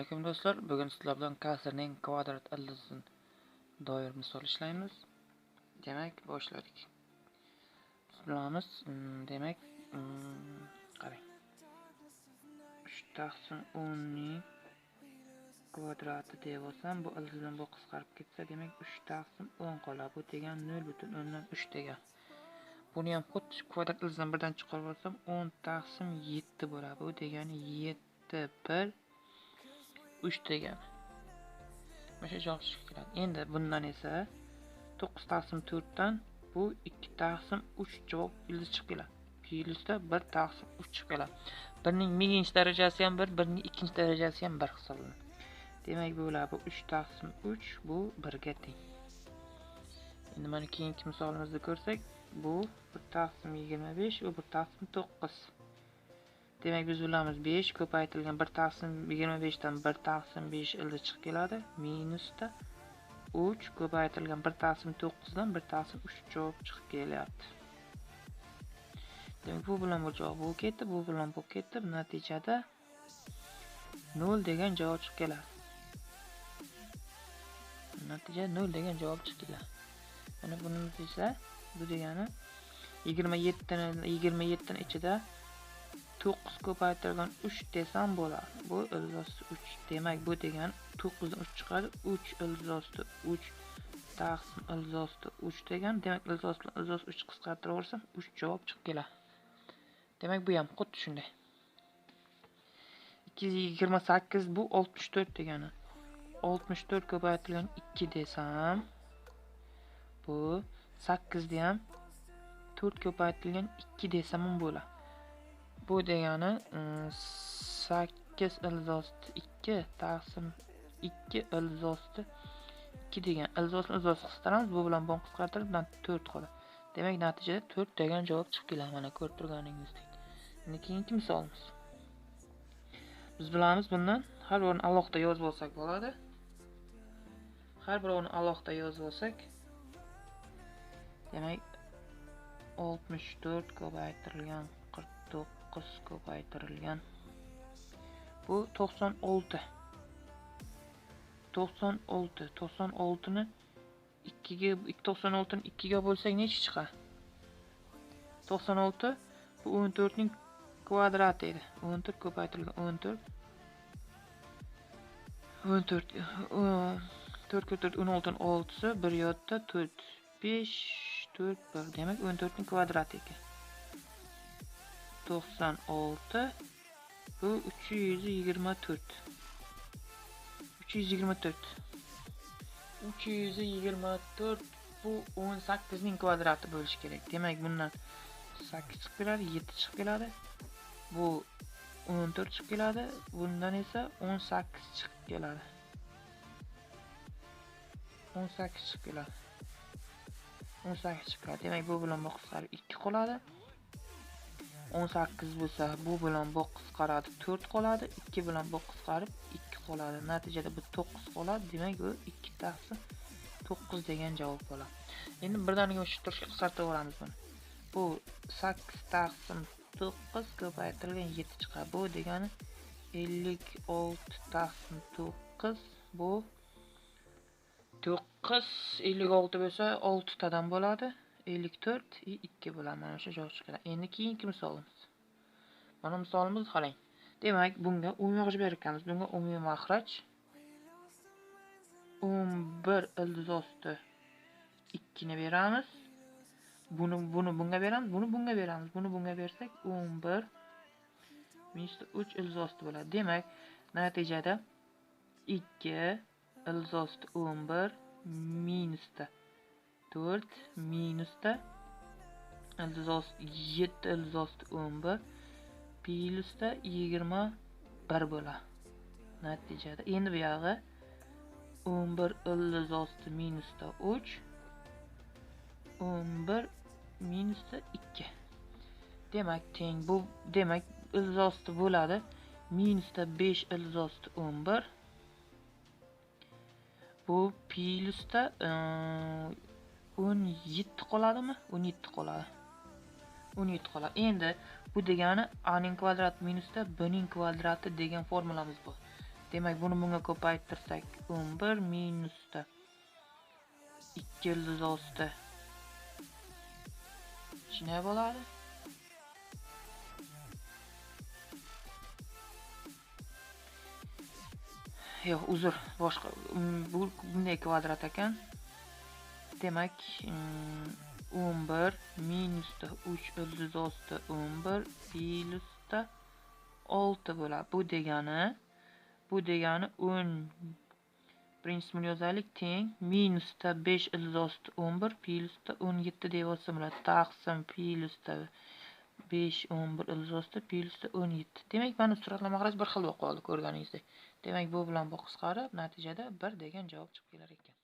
alaykum do'stlar. Bugun sizlar bilan kasrning kvadrat ildizini doir misol ishlaymiz. Demak, boshladik. Bilamiz, mm, demak, mm, qarang. 3 taqsim 10 ning kvadrati deb olsam, bu ildiz bu qisqarib ketsa, demak 3 taqsim 10 qoladi. Bu degan 0.3 degan. Buni ham xuddi kvadrat ildizdan birdan chiqarib olsam, 10 taqsim 7 bo'ladi. Bu degani yetti bir 3 degani. Mana shu javob chiqib keladi. Endi bundan esa 9 taqsim 4 dan bu 2 taqsim 3 javob ildiz chiqib keladi. yuzda 1 taqsim 3 chiqib keladi. 1 ning minginchi darajasi ham 1, 1 ning ikkinchi darajasi ham 1 hisoblanadi. Demak, bu bo'ladi 3 taqsim 3 bu 1 ga teng. Endi mana keyingi misolimizni ko'rsak, bu 1 taqsim 25, u 1 taqsim 9. Demak, biz bilamiz 5 ko'paytirilgan 1 taqsim 25 dan 1 taqsim 5 ildiz chiqib keladi. Minusda 3 ko'paytirilgan 1 taqsim 9 dan 1 taqsim 3 javob chiqib kelyapti. Demak, bu bilan bu javob bu ketdi, bu bilan bu ketdi. Natijada 0 degan javob chiqib keladi. Natija 0 degan javob chiqib keladi. Mana buni esa bu degani 27 dan 27 dan ichida 9 ko'paytirilgan 3 desam bo'ladi. Bu ildizosti 3. Demak, bu degan 9 dan 3 chiqadi. 3 ildizosti 3 taqsim ildizosti 3 degan. Demak, ildizost bilan ildizost 3 qisqartirib yuborsam 3 javob chiqib keladi. Demak, bu ham xuddi shunday. 228 bu 64 degani. 64 ko'paytirilgan 2 desam bu 8 ni ham 4 ko'paytirilgan 2 desam ham bo'ladi. Bu degani 8 ildizosti 2 taqsim 2 ildizosti 2 degan. Ildizostni ildizost qisqartiramiz bu bilan bu qisqartirib, bundan 4 qoladi. Demak, natijada 4 degan javob chiqib keladi. Mana ko'rib turganingizdek. Endi keyingi misolimiz. Biz bilamiz bundan har birini alohida yozib olsak bo'ladi. Har birini alohida yozib olsak, demak 64 ko'paytirilgan 49 ko'paytirilgan bu 96 96 96 ni 2 ga 96 ni 2 ga bo'lsak necha chiqadi 96 bu 14 ning kvadrati edi. 14 ko'paytirilgan 14 14 4 4 16 oltisi 1 yotda 4 5 4 1 demak 14 ning kvadrati ekan. 96 bu 324 324 324 bu 18 ning kvadrati bo'lishi kerak demak bundan 8 chiqib keladi 7 chiqib keladi bu 14 chiqib keladi bundan esa 18 chiqib keladi 18 chiqib keladi 18 chiqib keladi demak bu bilan bu qisqarib 2 qoladi 18 bo'lsa bu bilan bu qisqaradi 4 qoladi 2 bilan bu qisqarib 2 qoladi. Natijada bu 9 qoladi demak u 2/9 degan javob bo'ladi endi birdaniga shu qisqartirib olamiz buni. Bu 8 taqsim 9 ko'paytirilgan 7 chiqadi bu degani 56 taqsim 9 bu 9 56 bo'lsa 6 tadan bo'ladi. 54 i 2 bo'ladi. mana shu javob chiqadi. Endi keyingi misolimiz. Mana misolimiz qarang. Demak, bunga umumiy yozib berganmiz. Bunga umumiy maxraj 11 ildiz osti 2 ni beramiz. Buni buni bunga beramiz, buni bunga beramiz. Buni bunga bersak 11 3 ildiz osti bo'ladi. Demak, natijada 2 ildiz osti 11 minusda 4 minusda ildizost 7 o'n 11 plyusda 21 bo'ladi. Natijada endi bu yog'i 11 ildizosti minusda 3 11 minusda 2. Demak, teng bu demak ildizosti bo'ladi. Minusda 5 o'n 11 bu plyusda 17 qoladimi? 17 qoladi. 17 qoladi. Endi bu degani a ning kvadrat minusda b ning kvadrati degan formulamiz bor. demak buni bunga ko'paytirsak 11 minusda 2 ildiz osti shunday bo'ladi yo'q uzr boshqa bu bunday kvadrat ekan demak 11 minusda 3 ildiz osti 11 plyusda 6 bo'ladi. Bu degani bu degani 10 prinsipini yozaylik teng. Minusda 5 ildiz osti 11 plyusda 17 deb yozsam bo'ladi. Taqsim plyusda 5 11 ildiz osti plyusda 17 demak mana suratlar mahraj bir xil bo'lib qoldi ko'rganingizdek. Demak bu bilan bu qisqarib natijada 1 degan javob chiqib kelar ekan.